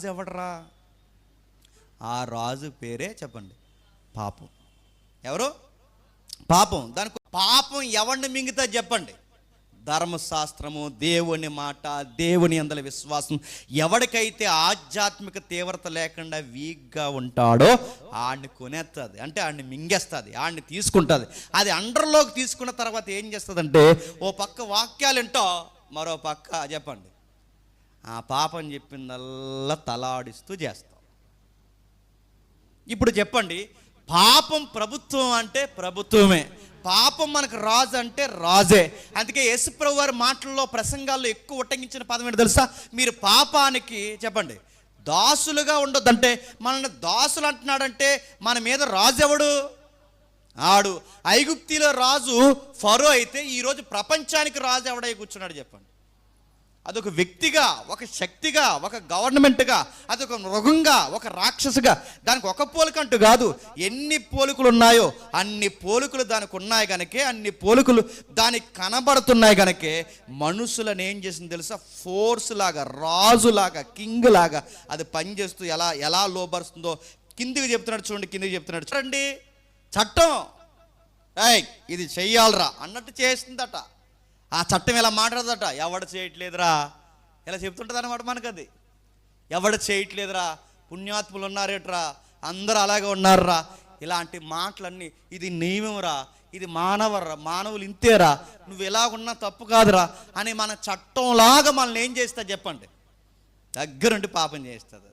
రాజు ఎవడరా? ఆ రాజు పేరే చెప్పండి. పాపం. ఎవరు? పాపం. దానికి పాపం ఎవరిని మింగితే చెప్పండి. ధర్మశాస్త్రము దేవుని మాట దేవుని అందల విశ్వాసం. ఎవడికైతే ఆధ్యాత్మిక తీవ్రత లేకుండా వీక్గా ఉంటాడో ఆడిని కొనేస్తుంది అంటే ఆడిని మింగేస్తుంది ఆడిని తీసుకుంటుంది. అది అండర్లోకి తీసుకున్న తర్వాత ఏం చేస్తుందంటే ఓ పక్క వాక్యాలు ఏంటో మరో పక్క చెప్పండి. ఆ పాపం చెప్పిందల్లా తలాడిస్తూ చేస్తాం. ఇప్పుడు చెప్పండి పాపం ప్రభుత్వం అంటే ప్రభుత్వమే పాపం మనకు రాజు అంటే రాజే. అందుకే యేసుప్రభు వారి మాటల్లో ప్రసంగాల్లో ఎక్కువ ఉట్టగించిన పదం ఏంటి తెలుసా? మీరు పాపానికి చెప్పండి దాసులుగా ఉండొద్దంటే మనల్ని దాసులు అంటున్నాడంటే మన మీద రాజు ఎవడు? ఆడు. ఐగుప్తిలో రాజు ఫరో అయితే ఈరోజు ప్రపంచానికి రాజు ఎవడై కూర్చున్నాడు చెప్పండి. అదొక వ్యక్తిగా ఒక శక్తిగా ఒక గవర్నమెంట్గా అదొక మృగంగా ఒక రాక్షసుగా దానికి ఒక పోలికంటూ కాదు. ఎన్ని పోలికలు ఉన్నాయో అన్ని పోలికలు దానికి ఉన్నాయి కనుకే అన్ని పోలికలు దానికి కనబడుతున్నాయి కనుకే మనుషులను ఏం చేసింది తెలుసా? ఫోర్స్ లాగా రాజులాగా కింగ్ లాగా అది పనిచేస్తూ ఎలా ఎలా లోబరుస్తుందో కిందికి చెప్తున్నాడు చూడండి కిందికి చెప్తున్నాడు. చూడండి చట్టం. ఏయ్ ఇది చెయ్యాలరా అన్నట్టు చేసిందట. ఆ చట్టం ఇలా మాట్లాడదట? ఎవడు చేయట్లేదురా? ఇలా చెప్తుంటుంది అనమాట మనకు అది ఎవడు చేయట్లేదురా? పుణ్యాత్ములు ఉన్నారేట్రా? అందరూ అలాగే ఉన్నారురా. ఇలాంటి మాటలన్నీ ఇది నియమంరా ఇది మానవర్రా మానవులు ఇంతేరా. నువ్వు ఎలా ఉన్నా తప్పు కాదురా అని మన చట్టంలాగా మనల్ని ఏం చేస్తా చెప్పండి. దగ్గరుండి పాపం చేస్తుంది.